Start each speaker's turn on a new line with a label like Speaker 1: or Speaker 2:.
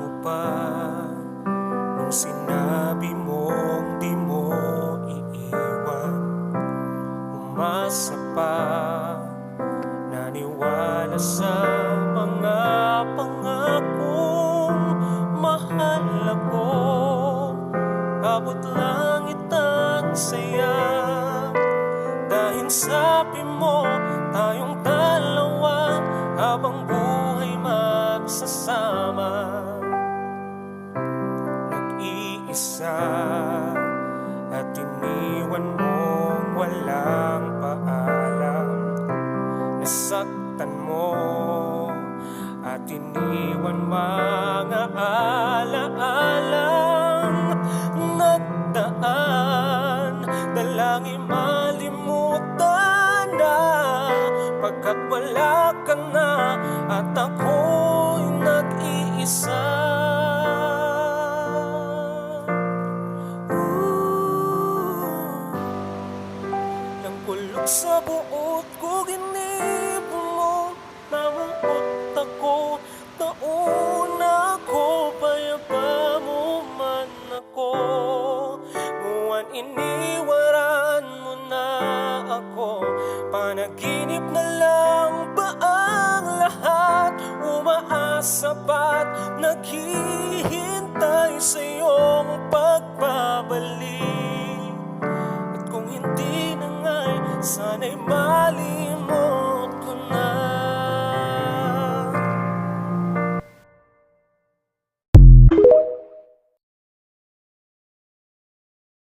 Speaker 1: mo pa Nung sinabi mong di mo iiwan. Umasa pa Naniwala sa mga pangakong Mahal ako Abot langit ang saya. Dahil sabi mo tayong tayo Nag-iisa At iniwan mong walang paalam. Nasaktan mo At iniwan mga alaalang Nagdaan. Dalangin malimutan na Pagkat wala ka na sa buot ko ginibon mo. Namumot ako Nauna ko Payaba mo man ako. Nguwan iniwaran mo na ako. Panaginip na lang ba ang lahat? Umaasa pa't naghihintay sa iyong pagbabalik sana'y malimot